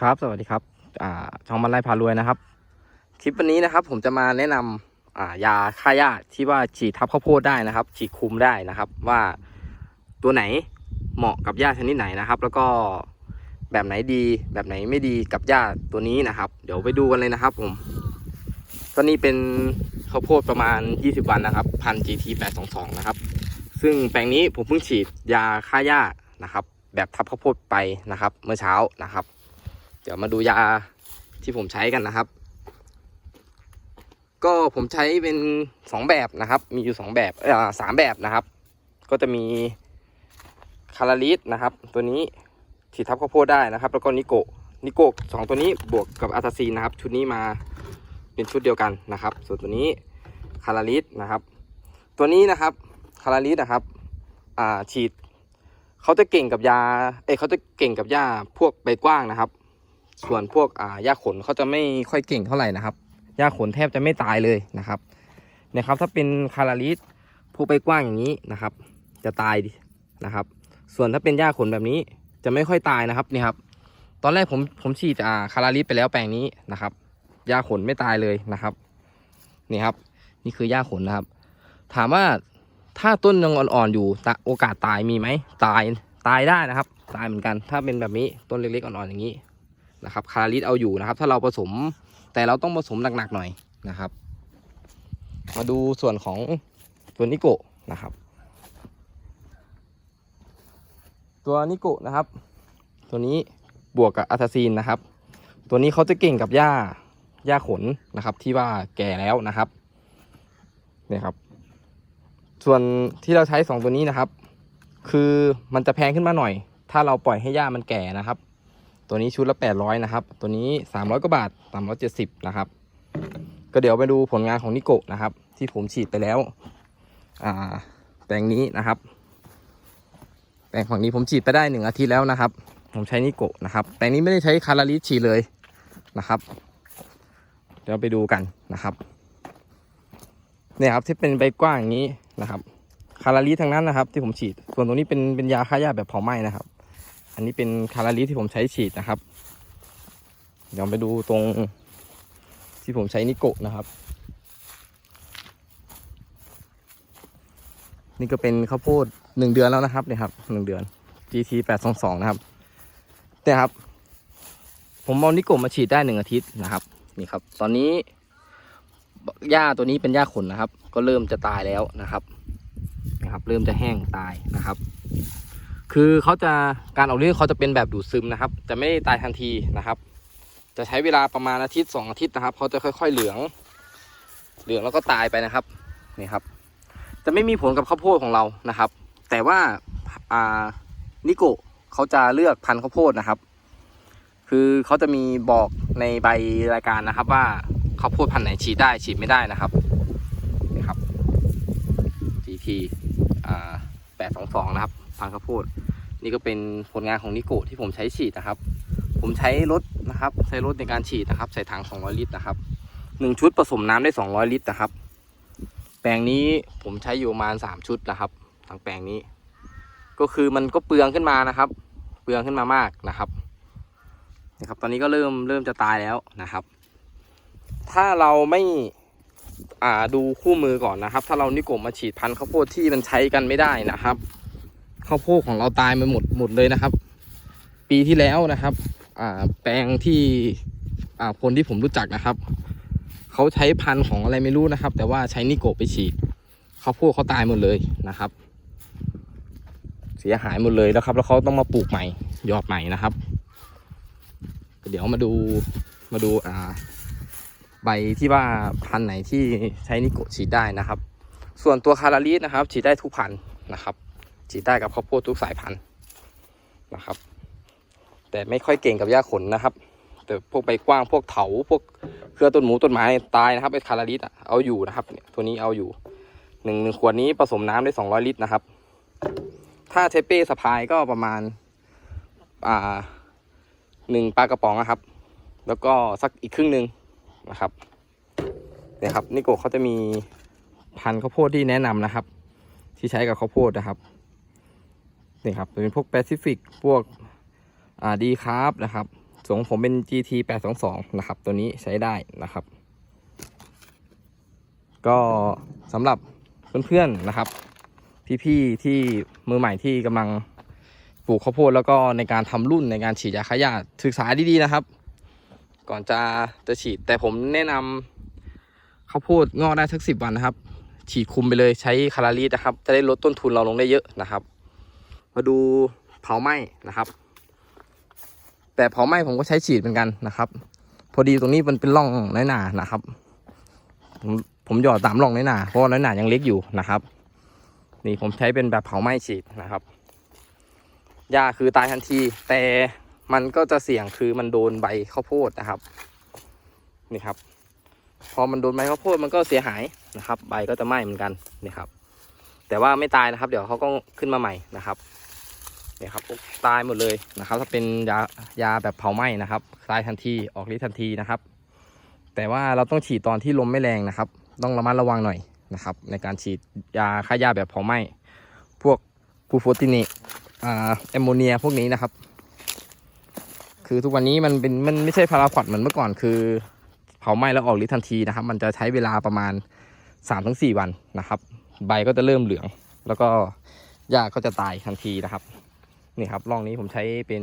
ครับ สวัสดีครับ อ่า ช่องมันไล่พารวยนะครับ คลิปวันนี้นะครับ ผมจะมาแนะนำอ่า ยาฆ่าหญ้าที่ว่าฉีดทับข้าวโพดได้นะครับ ฉีดคุมได้นะครับ ว่าตัวไหนเหมาะกับหญ้าชนิดไหนนะครับ แล้วก็แบบไหนดี แบบไหนไม่ดีกับหญ้าตัวนี้นะครับ เดี๋ยวไปดูกันเลยนะครับ ผม ก็นี่เป็นข้าวโพดประมาณ 20 วันนะครับ พัน GT 822นะครับ ซึ่งแปลงนี้ผมเพิ่งฉีดยาฆ่าหญ้านะครับ แบบทับข้าวโพดไปนะครับ เมื่อเช้านะครับ ดี๋ยวมาดูยาที่ผมใช้กันนะครับ ก็ผมใช้เป็นสองแบบนะครับ มีอยู่สองแบบเอ่อสามแบบนะครับ ก็จะมีคาราลิสนะครับ ตัวนี้ฉีดทับข้าวโพดได้นะครับ แล้วก็นิโกะนิโกะสองตัวนี้บวกกับอัตาซีนนะครับ ชุดนี้มาเป็นชุดเดียวกันนะครับ ส่วนตัวนี้คาราลิสนะครับ ตัวนี้นะครับคาราลิสนะครับอ่าฉีดเขาจะเก่งกับยา เอ้ยเขาจะเก่งกับหญ้าพวกใบกว้างนะครับ ส่วนพวกอ่าหญ้าขนเขาจะไม่ค่อยเก่งเท่าไหร่นะครับหญ้าขนแทบจะไม่ตายเลยนะครับเนี่ยครับถ้าเป็นคาราลิสพวกใบกว้างอย่างนี้นะครับ จะตายนะครับ ส่วนถ้าเป็นหญ้าขนแบบนี้จะไม่ค่อยตายนะครับนี่ครับ ตอนแรกผมผมฉีดอ่าคาราลิสไปแล้วแปลงนี้นะครับหญ้าขนไม่ตายเลยนะครับนี่ครับ นี่คือหญ้าขนนะครับ ถามว่าถ้าต้นยังอ่อนๆอยู่โอกาสตายมีไหมตายตายได้นะครับ ตายเหมือนกัน ถ้าเป็นแบบนี้ต้นเล็กๆอ่อนๆอย่างนี้ นะครับคาราลิสเอาอยู่นะครับ ถ้าเราผสมแต่เราต้องผสมหนักๆหน่อยนะครับ มาดูส่วนของตัวนิโกะนะครับ ตัวนิโกะนะครับ ตัวนี้บวกกับอัตาซีนนะครับ ตัวนี้เขาจะเก่งกับหญ้าหญ้าขนนะครับ ที่ว่าแก่แล้วนะครับเนี่ยครับ ส่วนที่เราใช้สองตัวนี้นะครับ คือมันจะแพงขึ้นมาหน่อย ถ้าเราปล่อยให้หญ้ามันแก่นะครับ ตัวนี้ชุดละแปดร้อยนะครับ ตัวนี้สามร้อยกว่าบาทสามร้อยเจ็ดสิบนะครับ ก็เดี๋ยวไปดูผลงานของนิโกะนะครับ ที่ผมฉีดไปแล้ว อ่า แปลงนี้นะครับ แปลงฝั่งนี้ผมฉีดไปได้หนึ่งอาทิตย์แล้วนะครับ ผมใช้นิโกะนะครับ แปลงนี้ไม่ได้ใช้คาราลิสฉีดเลยนะครับ เดี๋ยวไปดูกันนะครับ เนี่ยครับที่เป็นใบกว้างอย่างนี้นะครับ คาราลีทั้งนั้นนะครับ ที่ผมฉีด ส่วนตรงนี้เป็นเป็นยาฆ่าหญ้าแบบเผาไหม้นะครับ อันนี้เป็นคาราลีที่ผมใช้ฉีดนะครับ เดี๋ยวไปดูตรงที่ผมใช้นิโกะนะครับ นี่ก็เป็นข้าวโพดหนึ่งเดือนแล้วนะครับเนี่ยครับหนึ่งเดือน GT แปดสองสองนะครับเนี่ยครับ ผมเอานิโกะมาฉีดได้หนึ่งอาทิตย์นะครับ นี่ครับ ตอนนี้หญ้าตัวนี้เป็นหญ้าขนนะครับ ก็เริ่มจะตายแล้วนะครับนะครับ เริ่มจะแห้งตายนะครับ คือเขาจะการออกฤทธิ์เขาจะเป็นแบบดูดซึมนะครับ จะไม่ตายทันทีนะครับ จะใช้เวลาประมาณอาทิตย์สองอาทิตย์นะครับเขาจะค่อย ๆเหลือง เหลืองแล้วก็ตายไปนะครับนี่ครับ จะไม่มีผลกับข้าวโพดของเรานะครับ แต่ว่าอ่านิโกะเขาจะเลือกพันธุ์ข้าวโพดนะครับ คือเขาจะมีบอกในใบรายการนะครับ ว่าข้าวโพดพันธุ์ไหนฉีดได้ฉีดไม่ได้นะครับนี่ครับ GT อ่าแปดสองสองนะครับ พันข้าวโพด นี่ก็เป็นผลงานของนิโกะที่ผมใช้ฉีดนะครับ ผมใช้รถนะครับ ใช้รถในการฉีดนะครับ ใส่ถัง 200 ลิตรนะครับหนึ่งชุดผสมน้ำได้ 200 ลิตรนะครับ แปลงนี้ผมใช้อยู่ประมาณ 3 ชุดนะครับทั้งแปลงนี้ ก็คือมันก็เปลืองขึ้นมานะครับ เปลืองขึ้นมามากนะครับนะครับ ตอนนี้ก็เริ่มเริ่มจะตายแล้วนะครับ ถ้าเราไม่อ่าดูคู่มือก่อนนะครับ ถ้าเรานิโกะมาฉีดพันธุ์ข้าวโพดที่มันใช้กันไม่ได้นะครับ ข้าวโพดของเราตายไปหมดหมดเลยนะครับ ปีที่แล้วนะครับ อ่าแปลงที่อ่าคนที่ผมรู้จักนะครับเขาใช้พันธุ์ของอะไรไม่รู้นะครับ แต่ว่าใช้นิโกะไปฉีดข้าวโพดเขาตายหมดเลยนะครับ เสียหายหมดเลยแล้วครับ แล้วเขาต้องมาปลูกใหม่ยอดใหม่นะครับ เดี๋ยวมาดูมาดูอ่าใบที่ว่าพันธุ์ไหนที่ใช้นิโกะฉีดได้นะครับ ส่วนตัวคาราลีสนะครับ ฉีดได้ทุกพันธุ์นะครับ ฉีดได้กับข้าวโพดทุกสายพันธุ์นะครับ แต่ไม่ค่อยเก่งกับหญ้าขนนะครับ แต่พวกใบกว้างพวกเถาพวกเครือต้นหมูต้นไม้ตายนะครับไอ้คาราลีสเอาอยู่นะครับเนี่ยตัวนี้เอาอยู่หนึ่งหนึ่งขวดนี้ผสมน้ำได้สองร้อยลิตรนะครับ ถ้าใช้เป้สะพายก็ประมาณอ่าหนึ่งปลากระป๋องนะครับ แล้วก็สักอีกครึ่งหนึ่งนะครับเนี่ยครับนิโกเขาจะมีพันธุ์ข้าวโพดที่แนะนำนะครับ ที่ใช้กับข้าวโพดนะครับ นี่ครับเป็นพวกแปซิฟิกพวกอ่าดีคาร์บนะครับส่วนของผมเป็น GT 822 นะครับ ตัวนี้ใช้ได้นะครับ ก็สำหรับเพื่อนๆนะครับ พี่ๆที่มือใหม่ที่กำลังปลูกข้าวโพดแล้วก็ในการทำรุ่นในการฉีดยาฆ่าหญ้าศึกษาดีๆนะครับ ก่อนจะจะฉีด แต่ผมแนะนำข้าวโพดงอกได้สักสิบวันนะครับ ฉีดคุมไปเลยใช้คาราลีนะครับ จะได้ลดต้นทุนเราลงได้เยอะนะครับ มาดูเผาไหม้นะครับ แต่เผาไหม้ผมก็ใช้ฉีดเหมือนกันนะครับ พอดีตรงนี้มันเป็นร่องน้อยหนานะครับ ผมผมหยอดตามร่องน้อยหนาเพราะน้อยหนายังเล็กอยู่นะครับ นี่ผมใช้เป็นแบบเผาไหม้ฉีดนะครับหญ้าคือตายทันที แต่มันก็จะเสี่ยงคือมันโดนใบข้าวโพดนะครับ นี่ครับ พอมันโดนใบข้าวโพดมันก็เสียหายนะครับ ใบก็จะไหม้เหมือนกันนี่ครับ แต่ว่าไม่ตายนะครับ เดี๋ยวเขาก็ขึ้นมาใหม่นะครับ เนี่ยครับตายหมดเลยนะครับ ถ้าเป็นยายาแบบเผาไหม้นะครับตายทันทีออกฤทธิ์ทันทีนะครับ แต่ว่าเราต้องฉีดตอนที่ลมไม่แรงนะครับ ต้องระมัดระวังหน่อยนะครับ ในการฉีดยาฆ่าหญ้าแบบเผาไหม้พวกกูโฟตินิอ่าแอมโมเนียพวกนี้นะครับ คือทุกวันนี้มันเป็นมันไม่ใช่พาราควอดเหมือนเมื่อก่อนคือ เผาไหม้แล้วออกฤทธิ์ทันทีนะครับ มันจะใช้เวลาประมาณ3-4วันนะครับ ใบก็จะเริ่มเหลือง แล้วก็หญ้าก็จะตายทันทีนะครับ นี่ครับร่องนี้ผมใช้เป็น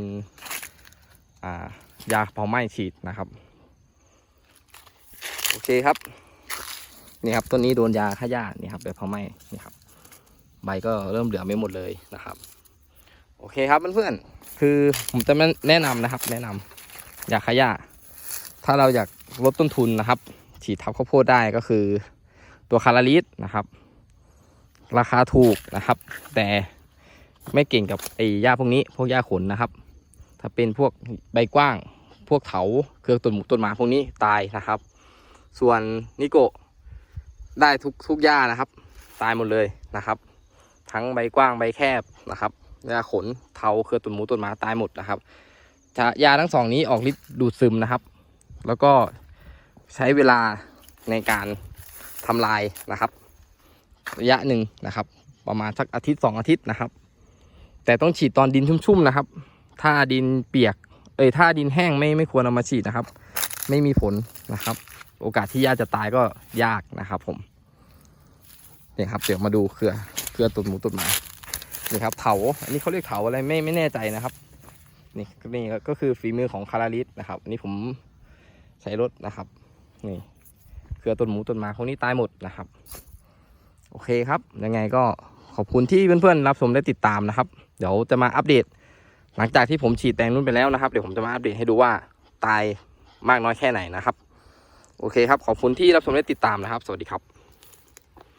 ายาเผาไหม้ฉีดนะครับ โอเคครับนี่ครับต้นนี้โดนยาฆ่าหญ้านี่ครับแบบเผาไหม้นี่ครับ ใบก็เริ่มเหลืองไม่หมดเลยนะครับ โอเคครับเพื่อนๆคือผมจะแนะนำนะครับ แนะนำยาฆ่าหญ้าถ้าเราอยากลดต้นทุนนะครับ ฉีดทับข้าวโพดได้ก็คือ ตัวคาราลิสนะครับ ราคาถูกนะครับ แต่ ไม่เก่งกับไอ้หญ้าพวกนี้ พวกหญ้าขนนะครับ ถ้าเป็นพวกใบกว้าง พวกเถาเครือต้นหมูต้นหมาพวกนี้ตายนะครับ ส่วนนิโกะได้ทุกทุกหญ้านะครับ ตายหมดเลยนะครับ ทั้งใบกว้างใบแคบนะครับหญ้าขนเถาเครือต้นหมูต้นหมาตายหมดนะครับจะยาทั้งสองนี้ออกฤทธิ์ดูดซึมนะครับ แล้วก็ใช้เวลาในการทำลายนะครับ ระยะหนึ่งนะครับ ประมาณสักอาทิตย์สองอาทิตย์นะครับ แต่ต้องฉีดตอนดินชุ่มๆนะครับ ถ้าดินเปียก เอ้ยถ้าดินแห้งไม่ไม่ควรเอามาฉีดนะครับ ไม่มีผลนะครับ โอกาสที่หญ้าจะตายก็ยากนะครับ ผมเนี่ยครับเดี๋ยวมาดูเครือเครือต้นหมูต้นหมานี่ครับเถาอันนี้เขาเรียกเถาอะไรไม่ไม่แน่ใจนะครับนี่นี่ก็คือฝีมือของคาราลิสนะครับอันนี้ผมใช้รถนะครับนี่เครือต้นหมูต้นหมาพวกนี้ตายหมดนะครับ โอเคครับ ยังไงก็ ขอบคุณที่เพื่อนๆรับชมและติดตามนะครับ เดี๋ยวจะมาอัปเดต หลังจากที่ผมฉีดแตงนุ่นไปแล้วนะครับ เดี๋ยวผมจะมาอัปเดตให้ดูว่าตายมากน้อยแค่ไหนนะครับ โอเคครับ ขอบคุณที่รับชมและติดตามนะครับ สวัสดีครับ